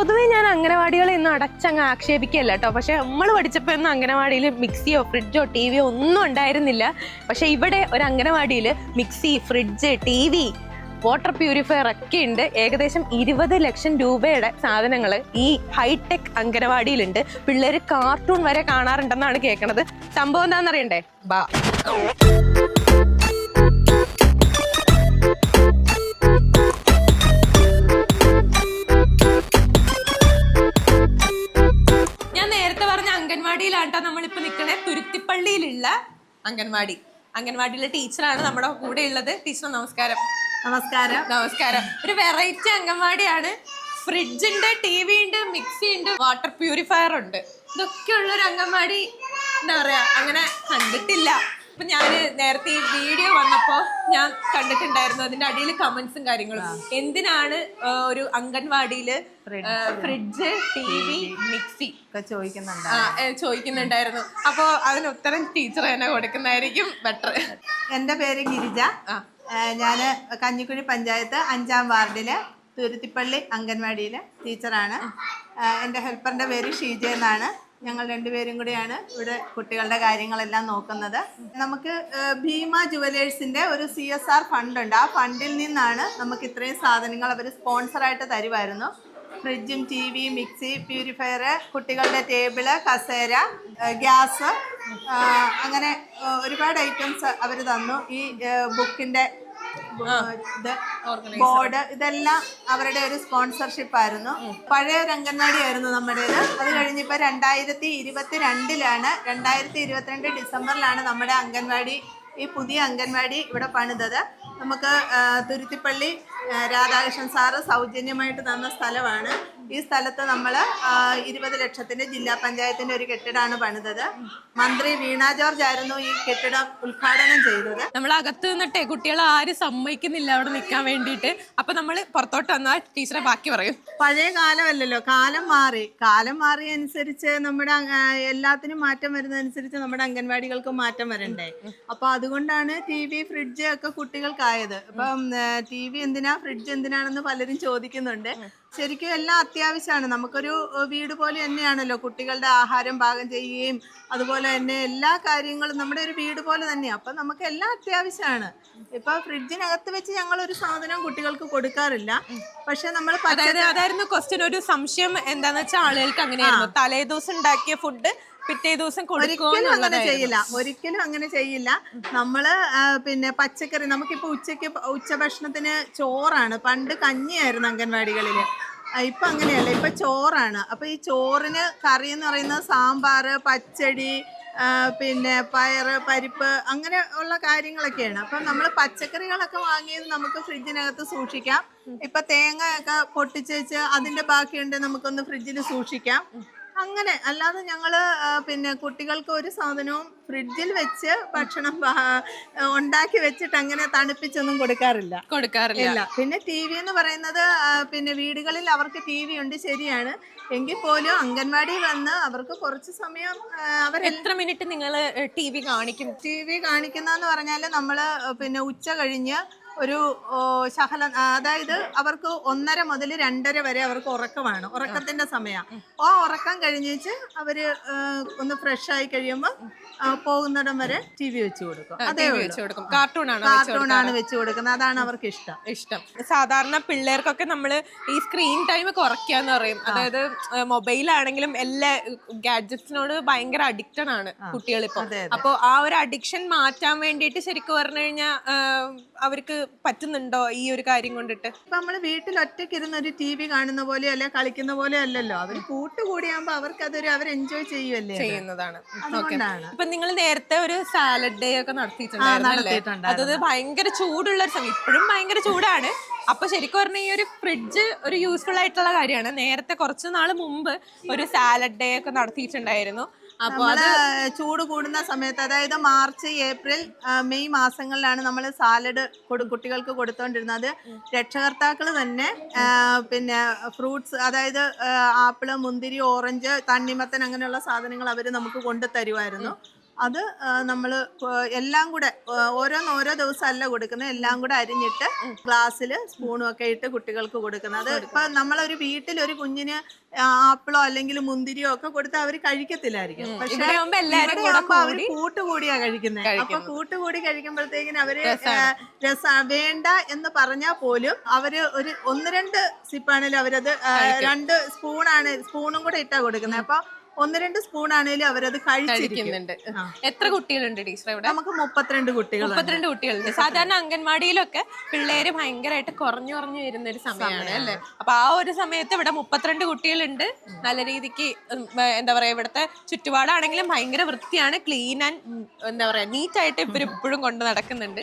പൊതുവേ ഞാൻ അംഗനവാടികളെ ഇന്ന് അടച്ചങ്ങ് ആക്ഷേപിക്കല്ല കേട്ടോ. പക്ഷെ നമ്മൾ പഠിച്ചപ്പോൾ ഒന്നും അംഗനവാടിയിൽ മിക്സിയോ ഫ്രിഡ്ജോ ടി വിയോ ഒന്നും ഉണ്ടായിരുന്നില്ല. പക്ഷെ ഇവിടെ ഒരു അംഗനവാടിയിൽ mixie fridge T V water purifier ഒക്കെ ഉണ്ട്. ഏകദേശം ഇരുപത് ലക്ഷം രൂപയുടെ സാധനങ്ങൾ ഈ ഹൈടെക് അംഗനവാടിയിലുണ്ട്. പിള്ളേർ കാർട്ടൂൺ വരെ കാണാറുണ്ടെന്നാണ് കേൾക്കണത്. സംഭവം എന്താണെന്നറിയണ്ടേ? ബാ. അംഗൻവാടി. അംഗൻവാടിയിലെ ടീച്ചറാണ് നമ്മുടെ കൂടെ ഉള്ളത് ടീച്ചർ നമസ്കാരം. നമസ്കാരം. നമസ്കാരം. ഒരു വെറൈറ്റി അംഗൻവാടിയാണ്. ഫ്രിഡ്ജ് ഉണ്ട് ടി വി ഉണ്ട് മിക്സി ഉണ്ട് വാട്ടർ പ്യൂരിഫയർ ഉണ്ട് ഇതൊക്കെ ഉള്ള ഒരു അംഗൻവാടി. എന്താ പറയാ അങ്ങനെ കണ്ടിട്ടില്ല. ഇപ്പൊ ഞാൻ നേരത്തെ ഈ വീഡിയോ വന്നപ്പോ ഞാൻ കണ്ടിട്ടുണ്ടായിരുന്നു. അതിന്റെ അടിയിൽ കമന്റ്സും കാര്യങ്ങളും. എന്തിനാണ് ഒരു അംഗൻവാടിയിൽ ഫ്രിഡ്ജ് ടി വി മിക്സി ഒക്കെ ചോദിക്കുന്നുണ്ട് ചോദിക്കുന്നുണ്ടായിരുന്നു. അപ്പോ അതിന് ഉത്തരം ടീച്ചർ തന്നെ കൊടുക്കുന്നതായിരിക്കും ബെറ്റർ എന്റെ പേര് ഗിരിജ. ഞാൻ ഞാൻ കഞ്ഞിക്കുഴി പഞ്ചായത്ത് അഞ്ചാം വാർഡിൽ തുരുത്തിപ്പള്ളി അംഗൻവാടിയിലെ ടീച്ചറാണ് എന്റെ ഹെൽപ്പറിന്റെ പേര് ഷീജ എന്നാണ്. ഞങ്ങൾ രണ്ടുപേരും കൂടിയാണ് ഇവിടെ കുട്ടികളുടെ കാര്യങ്ങളെല്ലാം നോക്കുന്നത്. നമുക്ക് ഭീമ ജുവലേഴ്സിന്റെ ഒരു സി എസ് ആർ ഫണ്ടുണ്ട് ആ ഫണ്ടിൽ നിന്നാണ് നമുക്ക് ഇത്രയും സാധനങ്ങൾ അവർ സ്പോൺസറായിട്ട് തരുമായിരുന്നു. ഫ്രിഡ്ജും ടി വി മിക്സി പ്യൂരിഫയർ കുട്ടികളുടെ ടേബിൾ കസേര ഗ്യാസ് അങ്ങനെ ഒരുപാട് ഐറ്റംസ് അവർ തന്നു. ഈ ബുക്കിന്റെ ഇത് ബോർഡ് ഇതെല്ലാം അവരുടെ ഒരു സ്പോൺസർഷിപ്പ് ആയിരുന്നു. പഴയ ഒരു അംഗൻവാടി ആയിരുന്നു നമ്മുടേത് അത് കഴിഞ്ഞിപ്പോ രണ്ടായിരത്തി ഇരുപത്തി രണ്ടിലാണ് രണ്ടായിരത്തി ഇരുപത്തിരണ്ട് ഡിസംബറിലാണ് നമ്മുടെ അംഗൻവാടി ഈ പുതിയ അംഗൻവാടി ഇവിടെ പണിതത്. നമുക്ക് തുരുത്തിപ്പള്ളി രാധാകൃഷ്ണൻ സാറ് സൗജന്യമായിട്ട് തന്ന സ്ഥലമാണ്. ഈ സ്ഥലത്ത് നമ്മൾ ഇരുപത് ലക്ഷത്തിന്റെ ജില്ലാ പഞ്ചായത്തിന്റെ ഒരു കെട്ടിടമാണ് പണിതത്. മന്ത്രി വീണ ജോർജ് ആയിരുന്നു ഈ കെട്ടിടം ഉദ്ഘാടനം ചെയ്തത്. നമ്മൾ അകത്ത് നിന്നിട്ടേ കുട്ടികൾ ആരും സമ്മതിക്കുന്നില്ല അവിടെ നിൽക്കാൻ വേണ്ടിയിട്ട്. അപ്പൊ നമ്മൾ പുറത്തോട്ട് വന്നാൽ ടീച്ചറെ ബാക്കി പറയും. പഴയ കാലമല്ലല്ലോ കാലം മാറി. കാലം മാറിയ അനുസരിച്ച് നമ്മുടെ എല്ലാത്തിനും മാറ്റം വരുന്നതനുസരിച്ച് നമ്മുടെ അംഗൻവാടികൾക്ക് മാറ്റം വരണ്ടേ? അപ്പൊ അതുകൊണ്ടാണ് ടി വി ഫ്രിഡ്ജ് ഒക്കെ കുട്ടികൾക്കായത്. അപ്പം ടി വി എന്തിനാ ഫ്രിഡ്ജ് എന്തിനാണെന്ന് പലരും ചോദിക്കുന്നുണ്ട്. ശരിക്കും എല്ലാം അത്യാവശ്യമാണ്. നമുക്കൊരു വീട് പോലെ തന്നെയാണല്ലോ കുട്ടികളുടെ ആഹാരം പാകം ചെയ്യുകയും അതുപോലെ തന്നെ എല്ലാ കാര്യങ്ങളും നമ്മുടെ ഒരു വീട് പോലെ തന്നെയാണ് അപ്പം നമുക്ക് എല്ലാം അത്യാവശ്യമാണ്. ഇപ്പൊ ഫ്രിഡ്ജിനകത്ത് വെച്ച് ഞങ്ങൾ ഒരു സാധനം കുട്ടികൾക്ക് കൊടുക്കാറില്ല. പക്ഷെ നമ്മൾ അതായിരുന്നു ക്വസ്റ്റ്യൻ ഒരു സംശയം എന്താന്ന് വെച്ചാൽ ആളുകൾക്ക് അങ്ങനെയാണ് തലേദിവസം ഉണ്ടാക്കിയ ഫുഡ് പിറ്റേ ദിവസം ഒരിക്കലും അങ്ങനെ ചെയ്യില്ല. ഒരിക്കലും അങ്ങനെ ചെയ്യില്ല. നമ്മൾ പിന്നെ പച്ചക്കറി നമുക്കിപ്പോ ഉച്ചയ്ക്ക് ഉച്ചഭക്ഷണത്തിന് ചോറാണ്. പണ്ട് കഞ്ഞിയായിരുന്നു അംഗൻവാടികളിൽ. ഇപ്പൊ അങ്ങനെയല്ല. ഇപ്പൊ ചോറാണ്. അപ്പൊ ഈ ചോറിന് കറി എന്ന് പറയുന്നത് സാമ്പാറ് പച്ചടി പിന്നെ പയറ് പരിപ്പ് അങ്ങനെ ഉള്ള കാര്യങ്ങളൊക്കെയാണ്. അപ്പൊ നമ്മൾ പച്ചക്കറികളൊക്കെ വാങ്ങിയത് നമുക്ക് ഫ്രിഡ്ജിനകത്ത് സൂക്ഷിക്കാം. ഇപ്പൊ തേങ്ങ ഒക്കെ പൊട്ടിച്ച് വെച്ച് അതിന്റെ ബാക്കിയുണ്ട് നമുക്കൊന്ന് ഫ്രിഡ്ജിൽ സൂക്ഷിക്കാം. അങ്ങനെ. അല്ലാതെ ഞങ്ങൾ പിന്നെ കുട്ടികൾക്ക് ഒരു സാധനവും ഫ്രിഡ്ജിൽ വെച്ച് ഭക്ഷണം ഉണ്ടാക്കി വെച്ചിട്ട് അങ്ങനെ തണുപ്പിച്ചൊന്നും കൊടുക്കാറില്ല. കൊടുക്കാറില്ല. പിന്നെ ടി വി എന്ന് പറയുന്നത് പിന്നെ വീടുകളിൽ അവർക്ക് ടി വി ഉണ്ട് ശരിയാണ്. എങ്കിൽ പോലും അംഗൻവാടി വന്ന് അവർക്ക് കുറച്ച് സമയം അവർ എത്ര മിനിറ്റ് നിങ്ങൾ ടി വി കാണിക്കും? ടി വി കാണിക്കുന്നതെന്ന് പറഞ്ഞാൽ നമ്മൾ പിന്നെ ഉച്ച കഴിഞ്ഞ് ഒരു ഓ, അതായത് അവർക്ക് ഒന്നര മുതൽ രണ്ടര വരെ അവർക്ക് ഉറക്കമാണ്. ഉറക്കത്തിന്റെ സമയം. ആ ഉറക്കം കഴിഞ്ഞേച്ച് അവർ ഒന്ന് ഫ്രഷ് ആയി കഴിയുമ്പോൾ പോകുന്നിടം വരെ ടി വി വെച്ച് കൊടുക്കും. അതേ വെച്ച് കൊടുക്കും. കാർട്ടൂൺ ആണ് കാർട്ടൂൺ ആണ് വെച്ച് കൊടുക്കുന്നത്. അതാണ് അവർക്ക് ഇഷ്ടം. ഇഷ്ടം. സാധാരണ പിള്ളേർക്കൊക്കെ നമ്മൾ ഈ സ്ക്രീൻ ടൈം കുറയ്ക്കാന്ന് പറയും. അതായത് മൊബൈലാണെങ്കിലും എല്ലാ ഗാഡ്ജറ്റ്സിനോട് ഭയങ്കര അഡിക്റ്റഡ് ആണ് കുട്ടികൾ ഇപ്പൊ അതെ, അപ്പോൾ ആ ഒരു അഡിക്ഷൻ മാറ്റാൻ വേണ്ടിയിട്ട് ശരിക്കും പറഞ്ഞു കഴിഞ്ഞാൽ അവർക്ക് പറ്റുന്നുണ്ടോ ഈ ഒരു കാര്യം കൊണ്ടിട്ട്? ഇപ്പൊ നമ്മൾ വീട്ടിൽ ഒറ്റയ്ക്ക് ഇരുന്ന് ഒരു ടി വി കാണുന്ന പോലെ അല്ലെ കളിക്കുന്ന പോലെ അല്ലല്ലോ. അവർ കൂട്ടുകൂടിയാകുമ്പോ അവർക്ക് അതൊരു അവർ എൻജോയ് ചെയ്യുമല്ലേ ചെയ്യുന്നതാണ്. ഓക്കെ. ഇപ്പൊ നിങ്ങൾ നേരത്തെ ഒരു സാലഡ് ഡേ ഒക്കെ? നടത്തിയിട്ടുണ്ടായിരുന്നു. അതത് ഭയങ്കര ചൂടുള്ള ഒരു സമയം. ഇപ്പോഴും ഭയങ്കര ചൂടാണ്. അപ്പൊ ശരിക്കും പറഞ്ഞാൽ ഈ ഒരു ഫ്രിഡ്ജ് ഒരു യൂസ്ഫുൾ ആയിട്ടുള്ള കാര്യമാണ്. നേരത്തെ കുറച്ച് നാൾ മുമ്പ് ഒരു സാലഡ് ഡേ ഒക്കെ നടത്തിയിട്ടുണ്ടായിരുന്നു. അപ്പൊ അത് ചൂട് കൂടുന്ന സമയത്ത് അതായത് മാർച്ച് ഏപ്രിൽ മെയ് മാസങ്ങളിലാണ് നമ്മൾ സാലഡ് കൊടു കുട്ടികൾക്ക് കൊടുത്തോണ്ടിരുന്നത്. രക്ഷകർത്താക്കൾ തന്നെ പിന്നെ ഫ്രൂട്ട്സ് അതായത് ആപ്പിൾ മുന്തിരി ഓറഞ്ച് തണ്ണിമത്തൻ അങ്ങനെയുള്ള സാധനങ്ങൾ അവർ നമുക്ക് കൊണ്ടു തരുമായിരുന്നു അത് നമ്മൾ എല്ലാം കൂടെ ഓരോന്നോരോ ഓരോന്ന് ഓരോ ദിവസം അല്ല കൊടുക്കുന്നത് എല്ലാം കൂടെ അരിഞ്ഞിട്ട് ഗ്ലാസ്സിൽ സ്പൂണും ഒക്കെ ഇട്ട് കുട്ടികൾക്ക് കൊടുക്കുന്നത്. അത് ഇപ്പൊ നമ്മളൊരു വീട്ടിൽ ഒരു കുഞ്ഞിന് ആപ്പിളോ അല്ലെങ്കിൽ മുന്തിരിയോ ഒക്കെ കൊടുത്താൽ അവർ കഴിക്കത്തില്ലായിരിക്കും. പക്ഷെ അവർ കൂട്ടുകൂടിയാ കഴിക്കുന്നത് അപ്പൊ. കൂട്ടുകൂടി കഴിക്കുമ്പോഴത്തേക്കിന് അവർ രസ. വേണ്ട എന്ന് പറഞ്ഞാൽ പോലും അവർ ഒരു ഒന്ന് രണ്ട് സിപ്പാണെങ്കിലും അവരത് രണ്ട് സ്പൂണാണ് സ്പൂണും കൂടെ ഇട്ടാ കൊടുക്കുന്നത് അപ്പൊ ഒന്ന് രണ്ട് സ്പൂൺ ആണെങ്കിലും അവരത് കഴിച്ചിരിക്കുന്നുണ്ട് കഴിക്കുന്നുണ്ട്. എത്ര കുട്ടികളുണ്ട് ടീച്ചർ ഇവിടെ? നമുക്ക് മുപ്പത്തിരണ്ട് കുട്ടികൾ മുപ്പത്തിരണ്ട് കുട്ടികളുണ്ട്. സാധാരണ അംഗൻവാടിയിലൊക്കെ പിള്ളേര് ഭയങ്കരമായിട്ട് കുറഞ്ഞു കുറഞ്ഞു വരുന്ന ഒരു സമയമാണ് അല്ലേ? അപ്പൊ ആ ഒരു സമയത്ത് ഇവിടെ മുപ്പത്തിരണ്ട് കുട്ടികളുണ്ട്. നല്ല രീതിക്ക് എന്താ പറയാ ഇവിടുത്തെ ചുറ്റുപാടാണെങ്കിലും ഭയങ്കര വൃത്തിയാണ്. ക്ലീൻ ആൻഡ് എന്താ പറയാ നീറ്റായിട്ട് ഇവർ ഇപ്പോഴും കൊണ്ട് നടക്കുന്നുണ്ട്.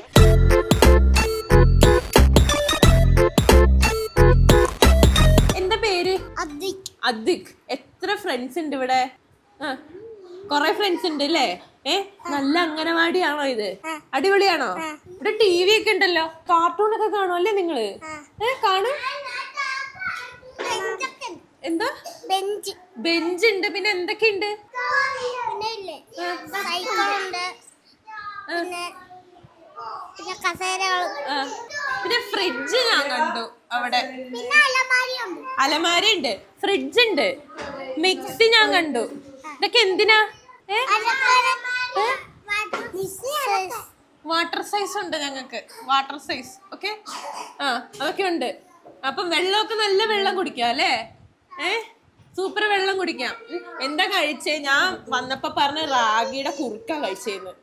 എന്താ പേര്? അദിക്. എത്ര ഫ്രണ്ട്സ് ഉണ്ട് ഇവിടെ? ആ കൊറേ ഫ്രണ്ട്സ് ഉണ്ട് അല്ലേ ഏ നല്ല അംഗനവാടിയാണോ ഇത്? അടിപൊളിയാണോ? ഇവിടെ ടി വി ഒക്കെ ഉണ്ടല്ലോ. കാർട്ടൂൺ ഒക്കെ കാണും അല്ലേ നിങ്ങൾ? ഏ കാണും. എന്താ? ബെഞ്ച് ബെഞ്ച് ഉണ്ട്. പിന്നെ എന്തൊക്കെയുണ്ട് പിന്നെ പിന്നെ കസേരകൾ. ഫ്രിഡ്ജ് ഞാൻ കണ്ടു അവിടെ. അലമാര ഉണ്ട് ഫ്രിഡ്ജ് ഉണ്ട്. മിക്സി ഞാൻ കണ്ടു. ഇതൊക്കെ എന്തിനാ? വാട്ടർ സൈസ് ഉണ്ട് ഞങ്ങൾക്ക്. Water size. ഓക്കെ? ആ അതൊക്കെ ഉണ്ട്. അപ്പം വെള്ളമൊക്കെ നല്ല വെള്ളം കുടിക്കാം അല്ലേ? ഏ? സൂപ്പർ വെള്ളം കുടിക്കാം. എന്താ കഴിച്ചേ? ഞാൻ വന്നപ്പോ പറഞ്ഞ റാഗിയുടെ കുറുക്ക കഴിച്ചേന്ന്.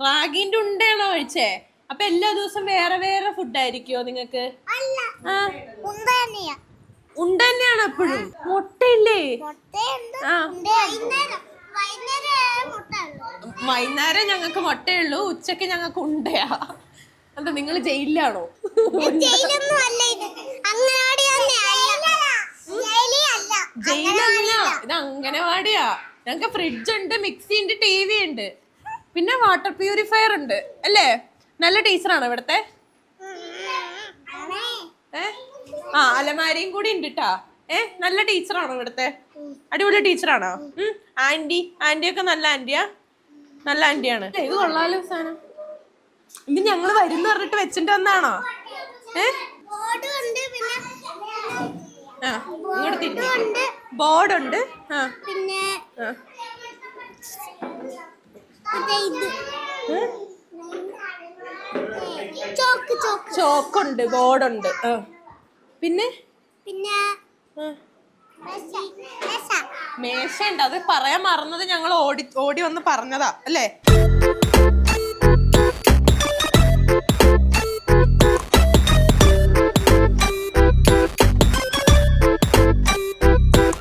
റാഗിന്റെ ഉണ്ടാണോ കഴിച്ചേ? അപ്പൊ എല്ലാ ദിവസവും വേറെ വേറെ ഫുഡായിരിക്കോ നിങ്ങക്ക് അല്ല. ഉണ്ട തന്നെയാണ് എപ്പോഴും. മുട്ടയില്ലേ? ആ. വൈകുന്നേരം. ഞങ്ങൾക്ക് മുട്ടയുള്ളൂ ഉച്ചയ്ക്ക് ഞങ്ങൾക്ക് ഉണ്ടയാ. എന്താ നിങ്ങൾ ജയിലിലാണോ? ജയിലല്ല. ഇത് അംഗനവാടിയാ ഞങ്ങക്ക് ഫ്രിഡ്ജ് ഉണ്ട് മിക്സി ഉണ്ട് ടി വി ഉണ്ട്. പിന്നെ വാട്ടർ പ്യൂരിഫയർ ഉണ്ട്. അല്ലേ? നല്ല ടീച്ചറാണോ ഇവിടുത്തെ? ഏ? ആ അലമാരയും കൂടി ഉണ്ട് കേട്ടാ ഏ നല്ല ടീച്ചറാണോ ഇവിടുത്തെ? അടിപൊളി ടീച്ചറാണോ? ഉം ആന്റി ആന്റി ഒക്കെ നല്ല ആന്റിയാ? നല്ല ആന്റിയാണ്. ഇത് കൊള്ളാലോ സാധനം ഇത് ഞങ്ങൾ വരും പറഞ്ഞിട്ട് വെച്ചിട്ട് വന്നാണോ? ഏ? ബോർഡും ഉണ്ട് പിന്നെ ആ ഇങ്ങോട്ട് തിരി ബോർഡ് ഉണ്ട് ആ. പിന്നെ ആ മറ്റേ ഇത് ചോക്ക് ചോക്ക് ചോക്കുണ്ട് ബോർഡുണ്ട്. ഉണ്ട് പിന്നെ? പിന്നെ ആ, മേശ. ഉണ്ട് അത് പറയാൻ മറന്നത് ഞങ്ങൾ ഓടി ഓടി വന്ന് പറഞ്ഞതാ അല്ലേ?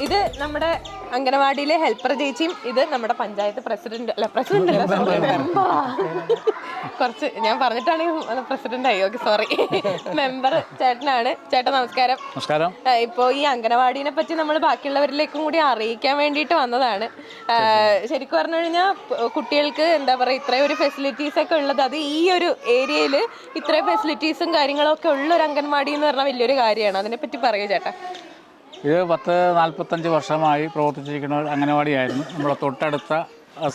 ഇത് നമ്മുടെ അംഗനവാടിയിലെ ഹെൽപ്പർ ചേച്ചിയും ഇത് നമ്മുടെ പഞ്ചായത്ത് പ്രസിഡന്റ് അല്ല പ്രസിഡന്റ് അല്ല. കുറച്ച് ഞാൻ പറഞ്ഞിട്ടാണെങ്കിൽ പ്രസിഡന്റ് ആയി ഓക്കെ സോറി മെമ്പർ ചേട്ടനാണ്. ചേട്ടൻ നമസ്കാരം. നമസ്കാരം. ഇപ്പോ ഈ അംഗനവാടിനെ പറ്റി നമ്മൾ ബാക്കിയുള്ളവരിലേക്കും കൂടി അറിയിക്കാൻ വേണ്ടിയിട്ട് വന്നതാണ്. ശരിക്കും പറഞ്ഞു കഴിഞ്ഞാൽ കുട്ടികൾക്ക് എന്താ പറയുക ഇത്രയും ഒരു ഫെസിലിറ്റീസ് ഒക്കെ ഉള്ളത്. അത് ഈ ഒരു ഏരിയയിൽ ഇത്രയും ഫെസിലിറ്റീസും കാര്യങ്ങളും ഒക്കെ ഉള്ള ഒരു അംഗൻവാടി എന്ന് പറഞ്ഞാൽ വലിയൊരു കാര്യമാണ്. അതിനെ പറ്റി പറയൂ ചേട്ടാ. ഇത് പത്ത് നാൽപ്പത്തഞ്ച് വർഷമായി പ്രവർത്തിച്ചിരിക്കുന്ന ഒരു അംഗനവാടിയായിരുന്നു. നമ്മുടെ തൊട്ടടുത്ത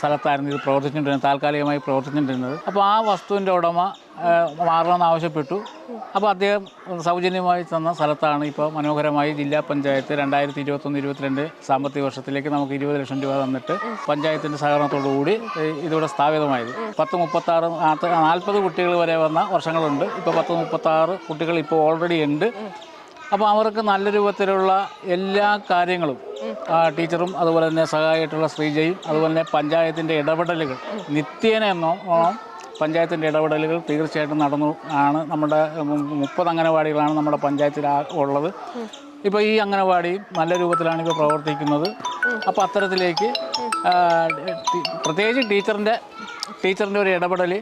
സ്ഥലത്തായിരുന്നു ഇത് പ്രവർത്തിച്ചുകൊണ്ടിരുന്നത് താൽക്കാലികമായി പ്രവർത്തിച്ചുകൊണ്ടിരുന്നത്. അപ്പോൾ ആ വസ്തുവിന്റെ ഉടമ മാറണമെന്ന് ആവശ്യപ്പെട്ടു. അപ്പോൾ അദ്ദേഹം സൗജന്യമായി തന്ന സ്ഥലത്താണ് ഇപ്പോൾ മനോഹരമായി ജില്ലാ പഞ്ചായത്ത് രണ്ടായിരത്തി ഇരുപത്തൊന്ന് ഇരുപത്തിരണ്ട് സാമ്പത്തിക വർഷത്തിലേക്ക് നമുക്ക് ഇരുപത് ലക്ഷം രൂപ തന്നിട്ട് പഞ്ചായത്തിന്റെ സഹകരണത്തോടുകൂടി കൂടി ഇതിവിടെ സ്ഥാപിതമായത്. പത്ത് മുപ്പത്താറ് നാൽപ്പത് കുട്ടികൾ വരെ വന്ന വർഷങ്ങളുണ്ട്. ഇപ്പോൾ പത്ത് മുപ്പത്താറ് കുട്ടികൾ ഇപ്പോൾ ഓൾറെഡി ഉണ്ട്. അപ്പോൾ അവർക്ക് നല്ല രൂപത്തിലുള്ള എല്ലാ കാര്യങ്ങളും ടീച്ചറും അതുപോലെ തന്നെ സഹായമായിട്ടുള്ള ശ്രീജയും അതുപോലെ തന്നെ പഞ്ചായത്തിന്റെ ഇടപെടലുകൾ. നിത്യേന എന്നോണം പഞ്ചായത്തിന്റെ ഇടപെടലുകൾ തീർച്ചയായിട്ടും നടന്നു ആണ് നമ്മുടെ മുപ്പത് അംഗനവാടികളാണ് നമ്മുടെ പഞ്ചായത്തിൽ ഉള്ളത്. ഇപ്പോൾ ഈ അംഗനവാടി നല്ല രൂപത്തിലാണ് ഇപ്പോൾ പ്രവർത്തിക്കുന്നത്. അപ്പോൾ അത്തരത്തിലേക്ക് പ്രത്യേകിച്ച് ടീച്ചറിന്റെ ടീച്ചറിന്റെ ഒരു ഇടപെടൽ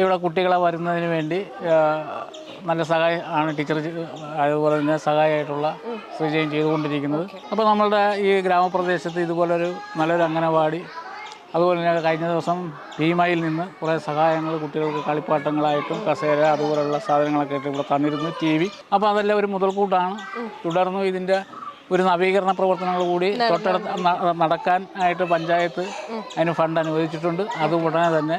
ഇവിടെ കുട്ടികളെ വരുന്നതിന് വേണ്ടി നല്ല സഹായം ആണ് ടീച്ചർ അതുപോലെ തന്നെ സഹായമായിട്ടുള്ള ശ്രീജയും ചെയ്തുകൊണ്ടിരിക്കുന്നത്. അപ്പോൾ നമ്മളുടെ ഈ ഗ്രാമപ്രദേശത്ത് ഇതുപോലൊരു നല്ലൊരു അംഗനവാടി അതുപോലെ തന്നെ കഴിഞ്ഞ ദിവസം ഭീമയിൽ നിന്ന് കുറേ സഹായങ്ങൾ കുട്ടികൾക്ക് കളിപ്പാട്ടങ്ങളായിട്ടും കസേര അതുപോലെയുള്ള സാധനങ്ങളൊക്കെ ആയിട്ട് ഇവിടെ തന്നിരുന്നു ടി വി. അപ്പോൾ അതെല്ലാം ഒരു മുതൽക്കൂട്ടാണ്. തുടർന്നും ഇതിന്റെ ഒരു നവീകരണ പ്രവർത്തനങ്ങൾ കൂടി തൊട്ടടുത്ത് നടക്കാൻ ആയിട്ട് പഞ്ചായത്ത് അതിന് ഫണ്ട് അനുവദിച്ചിട്ടുണ്ട്. അത് ഉടനെ തന്നെ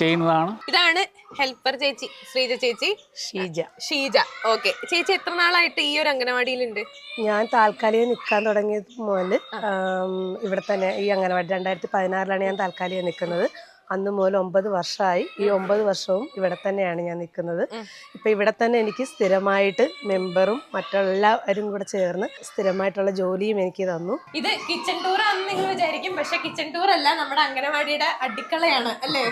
ചെയ്യുന്നതാണ്. ഇതാണ് ഹെൽപ്പർ ചേച്ചി ശ്രീജ ചേച്ചി. ഷീജ. ഷീജ. ഓക്കെ. ചേച്ചി എത്ര നാളായിട്ട് ഈ ഒരു അംഗനവാടിയിലുണ്ട്? ഞാൻ താൽക്കാലികം നിൽക്കാൻ തുടങ്ങിയത് മുതൽ ഇവിടെ തന്നെ ഈ അംഗനവാടി രണ്ടായിരത്തി പതിനാറിലാണ് ഞാൻ താൽക്കാലികം നിൽക്കുന്നത് അന്ന് മുതൽ ഒമ്പത് വർഷമായി. ഈ ഒമ്പത് വർഷവും ഇവിടെ തന്നെയാണ് ഞാൻ നിൽക്കുന്നത്. ഇപ്പം ഇവിടെ തന്നെ എനിക്ക് സ്ഥിരമായിട്ട് മെമ്പറും മറ്റെല്ലാവരും കൂടെ ചേർന്ന് സ്ഥിരമായിട്ടുള്ള ജോലിയും എനിക്ക് തന്നു. ഇത് കിച്ചൺ ടൂർ ആണെന്ന് നിങ്ങൾ വിചാരിക്കും. പക്ഷെ കിച്ചൺ ടൂർ അല്ല നമ്മുടെ അംഗനവാടിയുടെ അടുക്കളയാണ് അല്ലേ?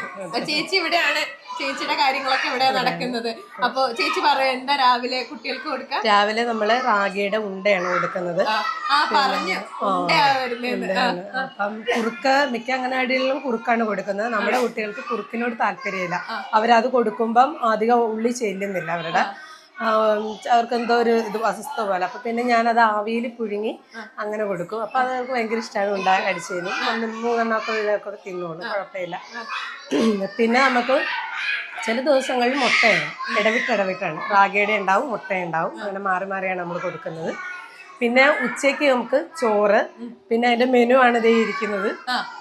ചേച്ചി ഇവിടെയാണ് ചേച്ചിയുടെ കാര്യങ്ങളൊക്കെ ഇവിടെ നടക്കുന്നത്. അപ്പൊ ചേച്ചി പറയേണ്ട എന്താ രാവിലെ കുട്ടികൾക്ക് കൊടുക്കാം രാവിലെ നമ്മൾ റാഗിയുടെ ഉണ്ടയാണ് കൊടുക്കുന്നത്. അപ്പം കുറുക്ക് മിക്ക അംഗനവാടികളിലും കുറുക്കാണ് കൊടുക്കുന്നത്. നമ്മുടെ കുട്ടികൾക്ക് കുറുക്കിനോട് താല്പര്യമില്ല. അവരത് കൊടുക്കുമ്പം അധികം ഉള്ളി ചെല്ലുന്നില്ല അവരുടെ. അവർക്ക് എന്തോ ഒരു ഇത് അസ്വസ്ഥ പോലെ. അപ്പൊ പിന്നെ ഞാനത് ആവിയിൽ പുഴുങ്ങി അങ്ങനെ കൊടുക്കും. അപ്പൊ അത് അവർക്ക് ഭയങ്കര ഇഷ്ടമാണ് ഉണ്ടാകാൻ അടിച്ചു തരും മൂന്നെണ്ണമൊക്കെ ഇതൊക്കെ തിന്നോളൂ. കുഴപ്പമില്ല. പിന്നെ നമുക്ക് ചില ദിവസങ്ങളിൽ മുട്ടയാണ്. ഇടവിട്ട് ഇടവിട്ടാണ്. റാഗിയുടെ ഉണ്ടാവും മുട്ടയുണ്ടാവും. അങ്ങനെ മാറി മാറിയാണ് നമ്മൾ കൊടുക്കുന്നത്. പിന്നെ ഉച്ചയ്ക്ക് നമുക്ക് ചോറ്. പിന്നെ അതിന്റെ മെനു ആണ് ഇതേ ഇരിക്കുന്നത്.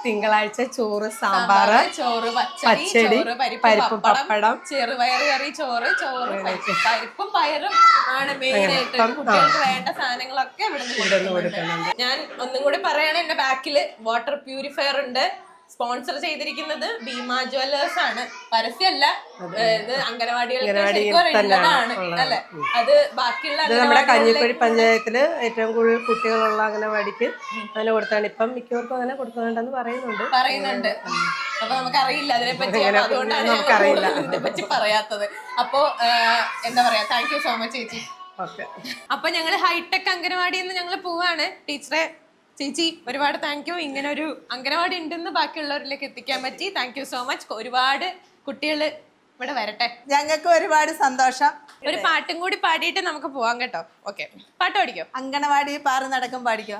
തിങ്കളാഴ്ച ചോറ് സാമ്പാർ ചോറ് പച്ചടി പരിപ്പ് പപ്പടം ചെറുപയറി ചെറുപയർ കറി ചോറ് ചോറ് പരിപ്പ്. പയറും ആണ് മെയിൻ ആയിട്ട് കുട്ടികൾക്ക് വേണ്ട സാധനങ്ങളൊക്കെ ഇവിടെ നിന്ന് കൊടുക്കുന്നുണ്ട്. ഞാൻ ഒന്നും കൂടി പറയണ എന്റെ ബാക്കിൽ വാട്ടർ പ്യൂരിഫയർ ഉണ്ട്. സ്പോൺസർ ചെയ്തിരിക്കുന്നത് ഭീമ ജ്വല്ലേഴ്സ് ആണ്. പരസ്യമല്ല ഇത് അംഗനവാടികൾക്ക് അംഗനവാടിയിൽ. അല്ലെ? അത് ബാക്കിയുള്ള നമ്മുടെ കഞ്ഞിക്കുഴി പഞ്ചായത്തിൽ ഏറ്റവും കൂടുതൽ കുട്ടികളുള്ള അംഗനവാടിക്ക് അങ്ങനെ കൊടുത്താണ്. ഇപ്പം മിക്കവർക്കും അങ്ങനെ കൊടുക്കുന്നുണ്ടെന്ന് പറയുന്നുണ്ട്. പറയുന്നുണ്ട്. അപ്പൊ നമുക്കറിയില്ല അതിനെ പറ്റി അതുകൊണ്ടാണ് നമുക്ക് നമുക്കറിയില്ല. ഇതിനെ പറ്റി പറയാത്തത്. അപ്പോ എന്താ പറയാ? താങ്ക് യു സോ മച്ച് ചേച്ചി. അപ്പൊ ഞങ്ങൾ ഹൈടെക് അംഗനവാടി എന്ന് ഞങ്ങൾ പോവാണ്. ടീച്ചറെ ചേച്ചി ഒരുപാട് താങ്ക് യു ഇങ്ങനെ ഒരു അംഗനവാടി ഉണ്ടെന്ന് ബാക്കിയുള്ളവരിലേക്ക് എത്തിക്കാൻ പറ്റി. താങ്ക് യു സോ മച്ച് ഒരുപാട് കുട്ടികൾ ഇവിടെ വരട്ടെ. ഞങ്ങൾക്ക് ഒരുപാട് സന്തോഷം. ഒരു പാട്ടും കൂടി പാടിയിട്ട് നമുക്ക് പോവാം കേട്ടോ. ഓക്കെ പാട്ട് പാടിക്കോ? അങ്കണവാടി പാറി നടക്കും പാടിക്കോ?